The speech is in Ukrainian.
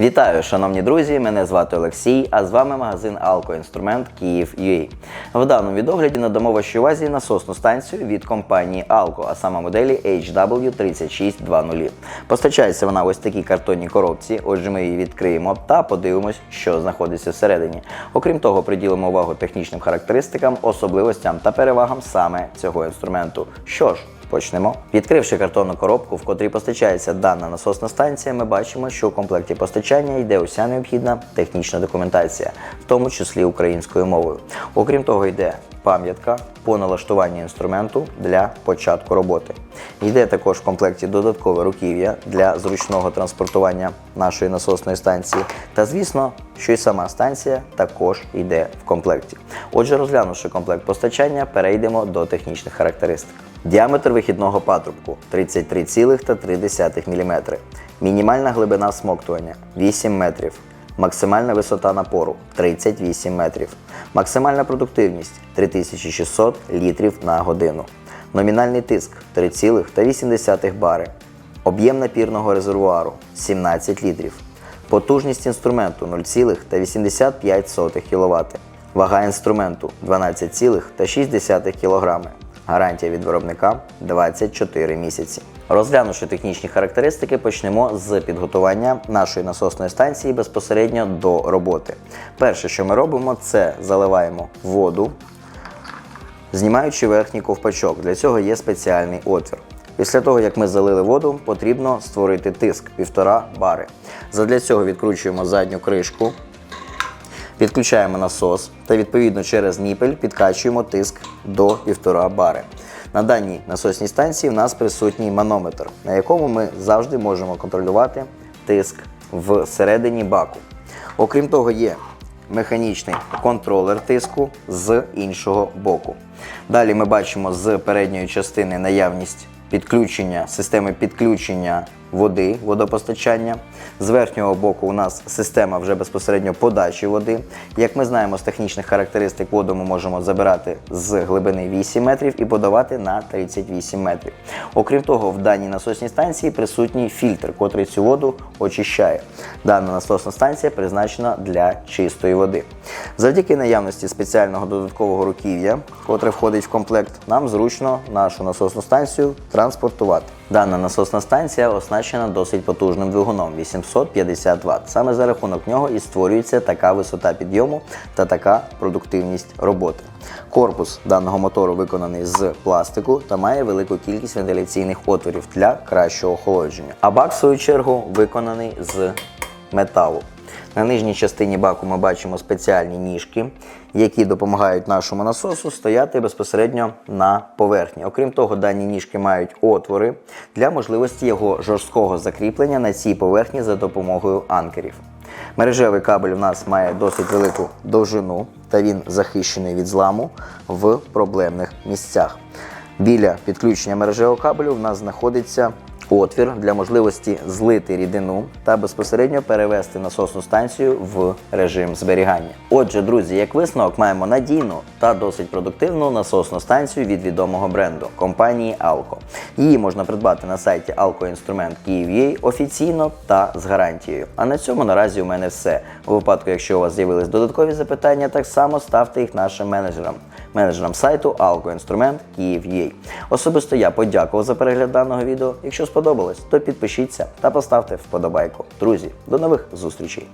Вітаю, шановні друзі! Мене звати Олексій, а з вами магазин Алко-Інструмент Київ UA. В даному відогляді надамо вашій увазі насосну станцію від компанії Alco, а саме моделі HW3620. Постачається вона ось такій картонній коробці. Отже, ми її відкриємо та подивимось, що знаходиться всередині. Окрім того, приділимо увагу технічним характеристикам, особливостям та перевагам саме цього інструменту. Що ж, Почнемо. Відкривши картонну коробку, в котрій постачається дана насосна станція, ми бачимо, що у комплекті постачання йде уся необхідна технічна документація, в тому числі українською мовою. Окрім того, йде пам'ятка по налаштуванню інструменту для початку роботи. Йде також в комплекті додаткове руків'я для зручного транспортування нашої насосної станції. Та звісно, що й сама станція також йде в комплекті. Отже, розглянувши комплект постачання, перейдемо до технічних характеристик. Діаметр вихідного патрубку 33,3 мм. Мінімальна глибина смоктування 8 метрів. Максимальна висота напору 38 метрів. Максимальна продуктивність 3600 літрів на годину. Номінальний тиск 3,8 бари. Об'єм напірного резервуару 17 літрів. Потужність інструменту 0,85 кВт. Вага інструменту 12,6 кг. Гарантія від виробника 24 місяці. Розглянувши технічні характеристики, почнемо з підготування нашої насосної станції безпосередньо до роботи. Перше, що ми робимо, це заливаємо воду, знімаючи верхній ковпачок. Для цього є спеціальний отвір. Після того, як ми залили воду, потрібно створити тиск 1,5 бари. Задля цього відкручуємо задню кришку, Підключаємо насос та відповідно через ніпель підкачуємо тиск до 1,5 бари. На даній насосній станції в нас присутній манометр, на якому ми завжди можемо контролювати тиск всередині баку. Окрім того, є механічний контролер тиску з іншого боку. Далі ми бачимо з передньої частини наявність підключення системи підключення води, водопостачання. З верхнього боку у нас система вже безпосередньо подачі води. Як ми знаємо з технічних характеристик, воду ми можемо забирати з глибини 8 метрів і подавати на 38 метрів. Окрім того, в даній насосній станції присутній фільтр, котрий цю воду очищає. Дана насосна станція призначена для чистої води. Завдяки наявності спеціального додаткового руків'я, котре входить в комплект, нам зручно нашу насосну станцію транспортувати. Дана насосна станція оснащена досить потужним двигуном 850 Вт. Саме за рахунок нього і створюється така висота підйому та така продуктивність роботи. Корпус даного мотору виконаний з пластику та має велику кількість вентиляційних отворів для кращого охолодження. А бак, в свою чергу, виконаний з металу. На нижній частині баку ми бачимо спеціальні ніжки, які допомагають нашому насосу стояти безпосередньо на поверхні. Окрім того, дані ніжки мають отвори для можливості його жорсткого закріплення на цій поверхні за допомогою анкерів. Мережевий кабель у нас має досить велику довжину, та він захищений від зламу в проблемних місцях. Біля підключення мережевого кабелю в нас знаходиться отвір для можливості злити рідину та безпосередньо перевести насосну станцію в режим зберігання. Отже, друзі, як висновок, маємо надійну та досить продуктивну насосну станцію від відомого бренду компанії Alco. Її можна придбати на сайті Alco Інструмент Київ офіційно та з гарантією. А на цьому наразі у мене все. У випадку, якщо у вас з'явились додаткові запитання, так само ставте їх нашим менеджерам, менеджерам сайту Алкоінструмент Інструмент Особисто я подякував за перегляд даного відео. Якщо сподобалось, то підпишіться та поставте вподобайку. Друзі, до нових зустрічей!